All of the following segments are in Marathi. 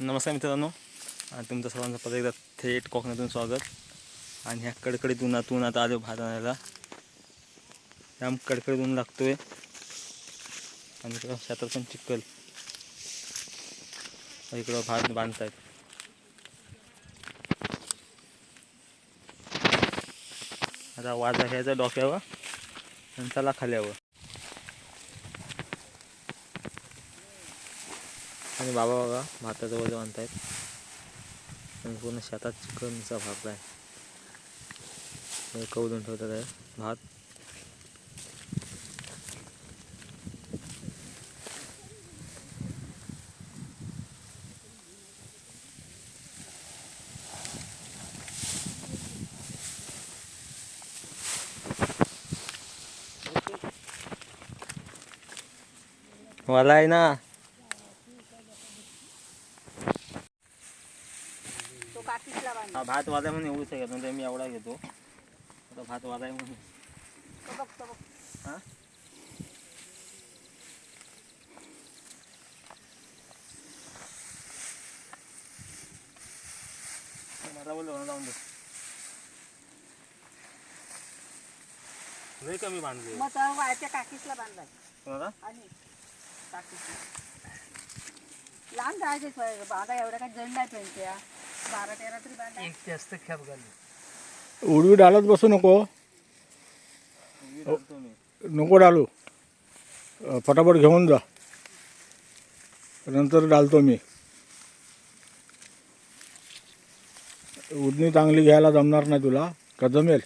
नमस्कार मित्रांनो. आणि तुमचं सर्वांचं परत एकदा थेट कोकणातून स्वागत. आणि ह्या कडकडीत उन्हातून आता आलो भात आणायला. जाम कडकडीत ऊन आहे आणि इकडं शेतात पण चिखल. इकडं भात बांधतायत. आता वाजा घ्यायचा डोक्यावर आणि चला खाल्यावर. आणि बाबा बघा भाताचं वजन आणतायत. आणि पूर्ण शेतात चिकनचा भाग आहे. हे कवलून ठेवतात आहे भात. मला आहे ना तो काकीसला बांध हा भात वाजाय म्हणून एवढंच घेतो नंतर मी एवढा घेतो. आता भात वाजाय म्हणून. हा? मला बोललो जाऊन दे. कमी बांधले. मग तर वायच्या काकीसला बांधलाय. कोणाला? आणि काकीसला. लांब जायचे बांधा एवढ्या काय जण नाही पेंट्या. बारा तेरा तरी बांधा. एक जास्त खेप घालू उडवी डालत बसू नको. नको डालू. अ, फटाफट घेऊन जा. नंतर डालतो मी. उडणी चांगली घ्यायला जमणार नाही तुला. का जमेल?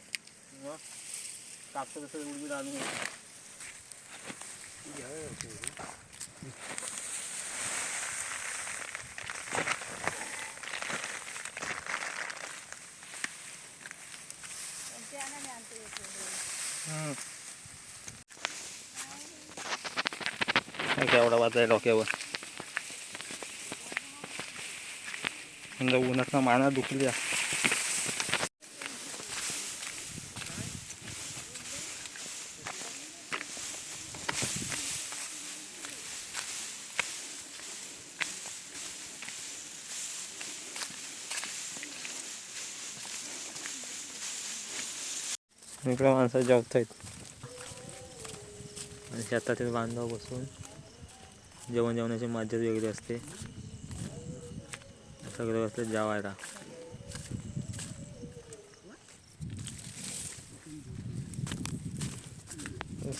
कापतं कसं उडवी केवढा वाजाय डोक्यावर समजा उन्हात माना दुखली इकडे माणसं जेवत आहेत आणि शेतातील बांधव बसून. जेवण जेवणाची मज्जाच वेगळी असते. सगळे बसले जेवायला.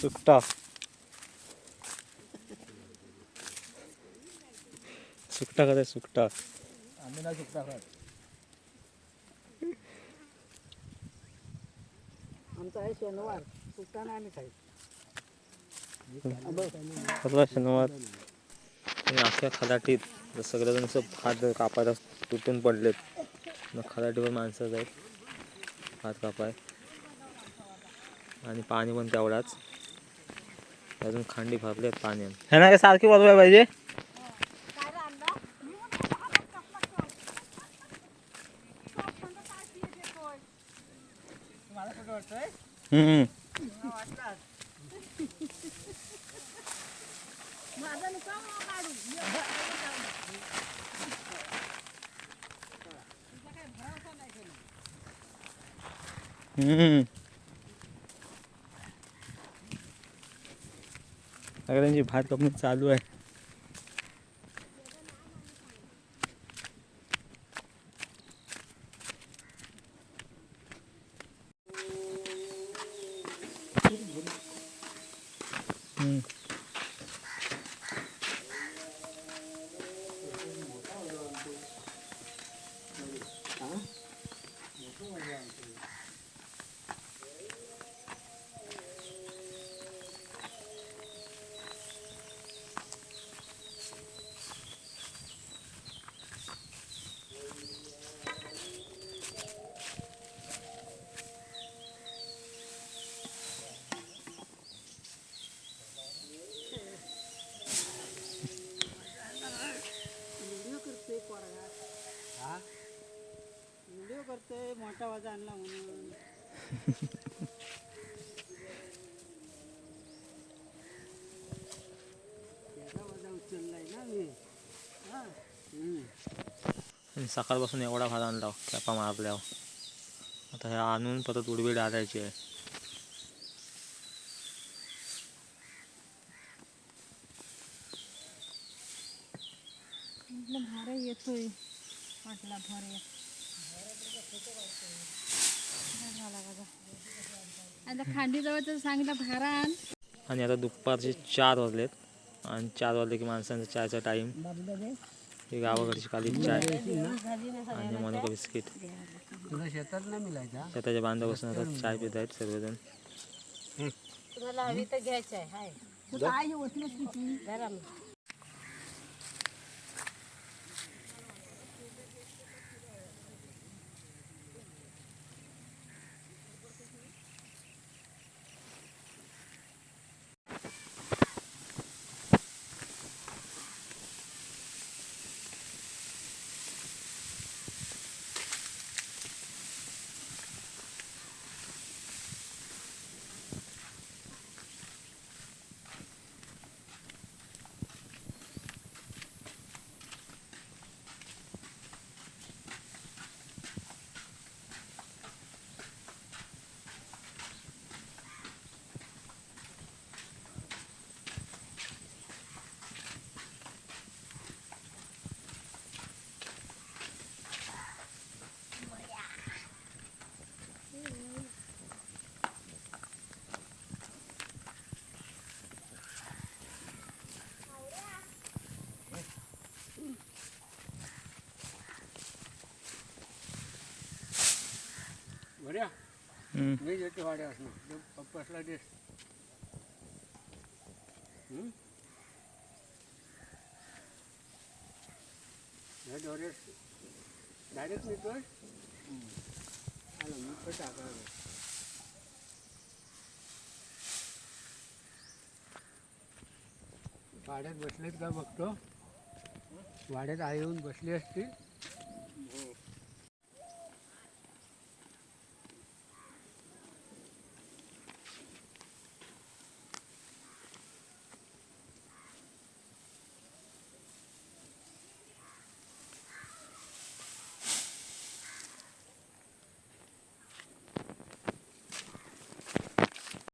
सुकटा सुकटा कसं सुकटा आम्ही ना चुकता खात. आमचा आहे शनिवार. सुट्टा आम्ही खाई कसला शनिवार. आणि अख्ख्या खलाटीत सगळेजण असं भात कापायला तुटून पडलेत मग खलाटीवर माणसं आहेत भात कापाय. आणि पाणी पण तेवढाच. अजून खांडी भरलेत पाण्यात ह्यांना काय सारखी वाजवाय पाहिजे? हम्म. हम्म. अगं त्यांची भात कापणी चालू आहे हम्म. करतोय मोठा वाजा आणला म्हणून. हा सकाळपासून एवढा भात आणला कॅपा मारल्यावर आता हे आणून परत उडबी डाळायची आहे. म्हटलं भारा येतोय. म्हटला भार येत आता सांगितलं आण आता दुपारचे चार वाजलेत. आणि चार वाजले की माणसांचा चहाचा टाईम ही गावाकडची खाली चाय. आणि मोनिका बिस्किट. तुला शेतात नाही मिळायचा शेताच्या बांधा बसून आता चाय पित आहेत सर्वजण. तुला हवी तर घ्यायचं आहे मी येतो वाड्या असणार. पप्पासला देस हं? हे डोरेस डायरेक्ट नेतोय आलं मी पण टाकायला वाड्यात बसलेत का बघतो? वाड्यात आई येऊन बसली असतील